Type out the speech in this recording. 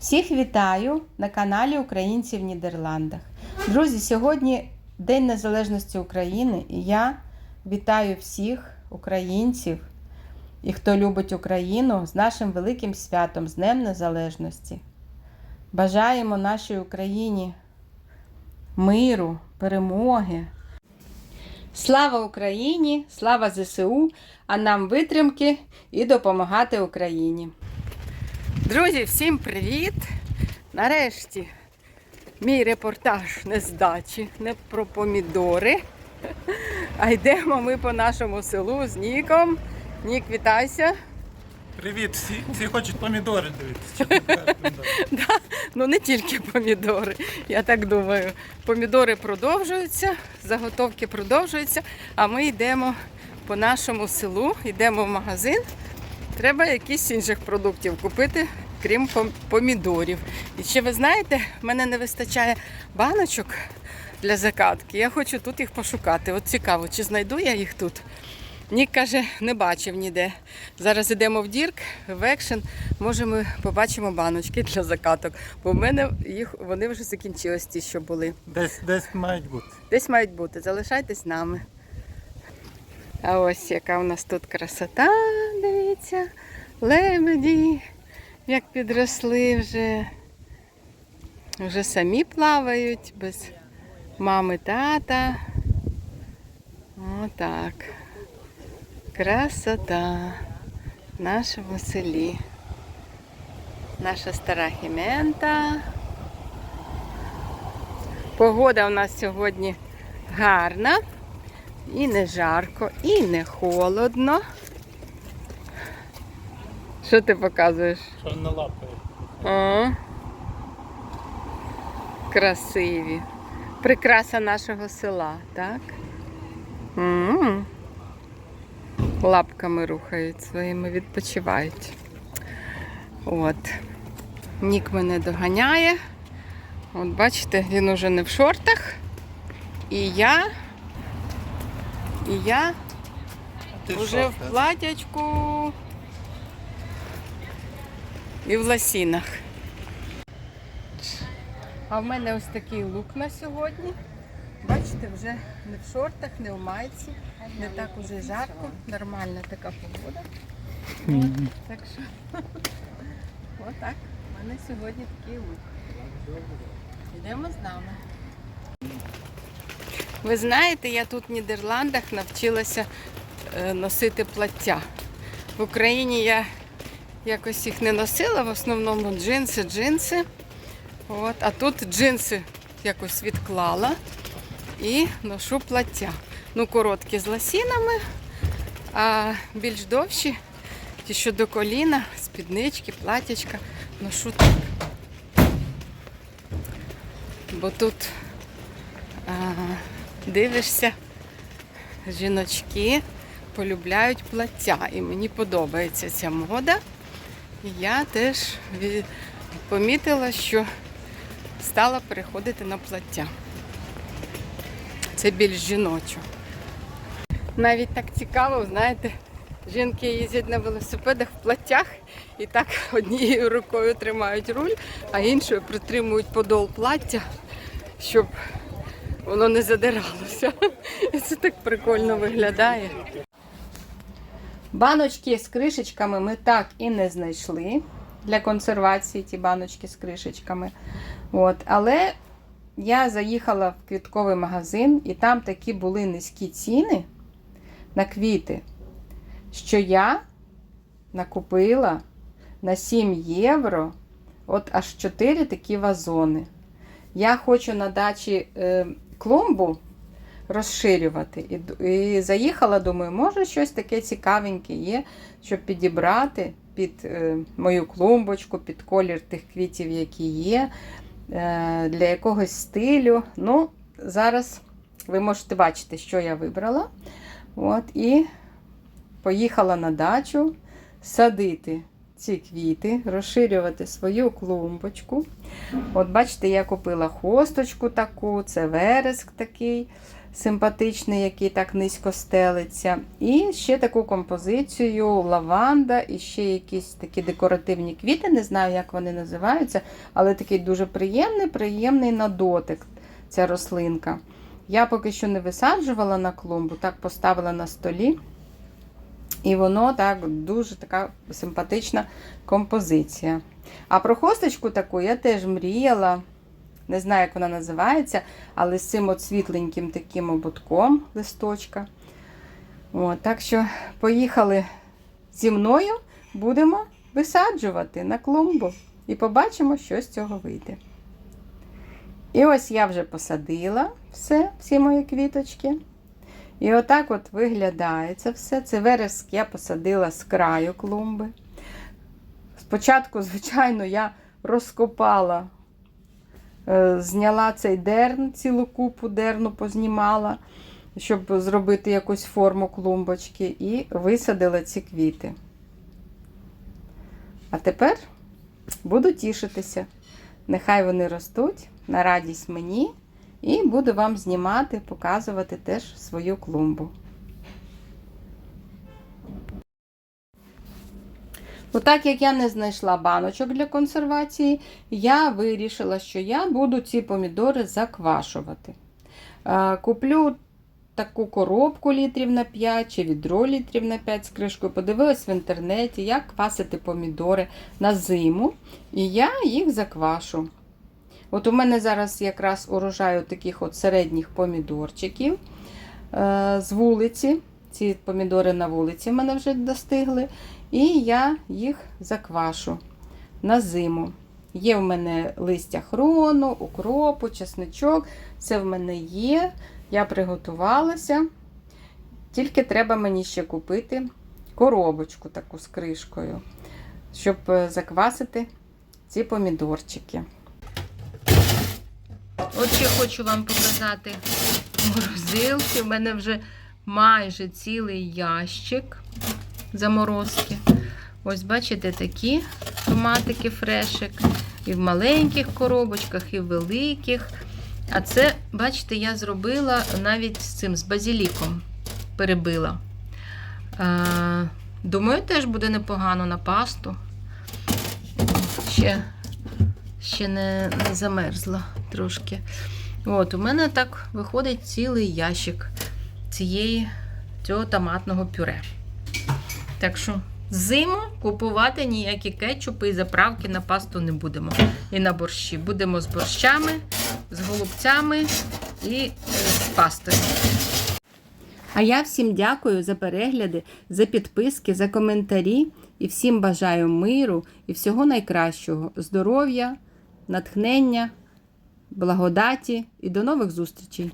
Всіх вітаю на каналі Українці в Нідерландах. Друзі, сьогодні День Незалежності України, і я вітаю всіх українців і хто любить Україну з нашим великим святом, з Днем Незалежності. Бажаємо нашій Україні миру, перемоги. Слава Україні! Слава ЗСУ! А нам витримки і допомагати Україні. Друзі, всім привіт! Нарешті мій репортаж не з дачі, не про помідори. А йдемо ми по нашому селу з Ніком. Нік, вітайся. Привіт, всі, всі хочуть помідори дивитися. Да, ну не тільки помідори, я так думаю. Помідори продовжуються, заготовки продовжуються, а ми йдемо по нашому селу, йдемо в магазин. Треба якісь інших продуктів купити, крім помідорів. І ще ви знаєте, в мене не вистачає баночок для закатки. Я хочу тут їх пошукати. От цікаво, чи знайду я їх тут. Нік каже, не бачив ніде. Зараз йдемо в Дірк, в екшен. Може, ми побачимо баночки для закаток. Бо в мене їх вони вже закінчились ті, що були. Десь, десь мають бути. Десь мають бути. Залишайтесь з нами. А ось яка у нас тут красота, дивіться. Лебеді, як підросли вже. Вже самі плавають без мами, тата. Отак. Красота в нашому селі. Наша стара хімента. Погода у нас сьогодні гарна. І не жарко, і не холодно. Що ти показуєш? Що не лапає. О, красиві. Прикраса нашого села, так? м Лапками рухають своїми, відпочивають. От. Нік мене доганяє. От бачите, він уже не в шортах. І я. І я Уже в платячку і в ласінах. А в мене ось такий лук на сьогодні. Бачите, вже не в шортах, не в майці, не так уже жарко, нормальна така погода. От, так що отак. У мене сьогодні такий лук. Йдемо з нами. Ви знаєте, я тут в Нідерландах навчилася е, носити плаття. В Україні я якось їх не носила, в основному джинси, джинси. От, а тут джинси якось відклала і ношу плаття. Ну, короткі з ласінами, а більш довші, ті, що до коліна, спіднички, платячка, ношу так. Бо тут а, дивишся, жіночки полюбляють плаття. І мені подобається ця мода. Я теж помітила, що стала переходити на плаття. Це більш жіночо. Навіть так цікаво, знаєте, жінки їздять на велосипедах в платтях і так однією рукою тримають руль, а іншою притримують подол плаття, щоб воно не задиралося. І це так прикольно виглядає. Баночки з кришечками ми так і не знайшли для консервації ті баночки з кришечками. От. Але я заїхала в квітковий магазин, і там такі були низькі ціни на квіти, що я накупила на 7 євро от аж 4 такі вазони. Я хочу на дачі е, клумбу розширювати. І, і заїхала, думаю, може щось таке цікавеньке є, щоб підібрати під е, мою клумбочку, під колір тих квітів, які є, е, для якогось стилю. Ну, зараз ви можете бачити, що я вибрала. От, і поїхала на дачу садити ці квіти, розширювати свою клумбочку. От бачите, я купила хосточку таку, це вереск такий. симпатичний, який так низько стелиться. І ще таку композицію лаванда, і ще якісь такі декоративні квіти, не знаю, як вони називаються, але такий дуже приємний, приємний на дотик ця рослинка. Я поки що не висаджувала на клумбу, так поставила на столі. І воно так дуже така симпатична композиція. А про хосточку таку я теж мріяла. Не знаю, як вона називається, але з цим от світленьким таким ободком листочка. От, так що поїхали зі мною, будемо висаджувати на клумбу і побачимо, що з цього вийде. І ось я вже посадила все, всі мої квіточки. І отак от виглядає це все. Це вереск я посадила з краю клумби. Спочатку, звичайно, я розкопала, е, зняла цей дерн, цілу купу дерну познімала, щоб зробити якусь форму клумбочки, і висадила ці квіти. А тепер буду тішитися. Нехай вони ростуть на радість мені. І буду вам знімати, показувати теж свою клумбу. Отак, як я не знайшла баночок для консервації, я вирішила, що я буду ці помідори заквашувати. Е, Куплю таку коробку літрів на 5 чи відро літрів на 5 з кришкою. Подивилась в інтернеті, як квасити помідори на зиму, і я їх заквашу. От у мене зараз якраз урожай таких от середніх помідорчиків е, з вулиці. Ці помідори на вулиці в мене вже достигли. І я їх заквашу на зиму. Є в мене листя хрону, укропу, чесничок. Це в мене є. Я приготувалася. Тільки треба мені ще купити коробочку таку з кришкою, щоб е, заквасити ці помідорчики. От ще хочу вам показати морозилки. У мене вже майже цілий ящик заморозки. Ось, бачите, такі томатики фрешик. І в маленьких коробочках, і в великих. А це, бачите, я зробила навіть з цим, з базіліком перебила. Думаю, теж буде непогано на пасту. Ще ще не, не замерзла трошки. От, у мене так виходить цілий ящик цієї, цього томатного пюре. Так що зиму купувати ніякі кетчупи і заправки на пасту не будемо. І на борщі. Будемо з борщами, з голубцями і е, з пастою. А я всім дякую за перегляди, за підписки, за коментарі і всім бажаю миру і всього найкращого, здоров'я, натхнення, благодаті і до нових зустрічей!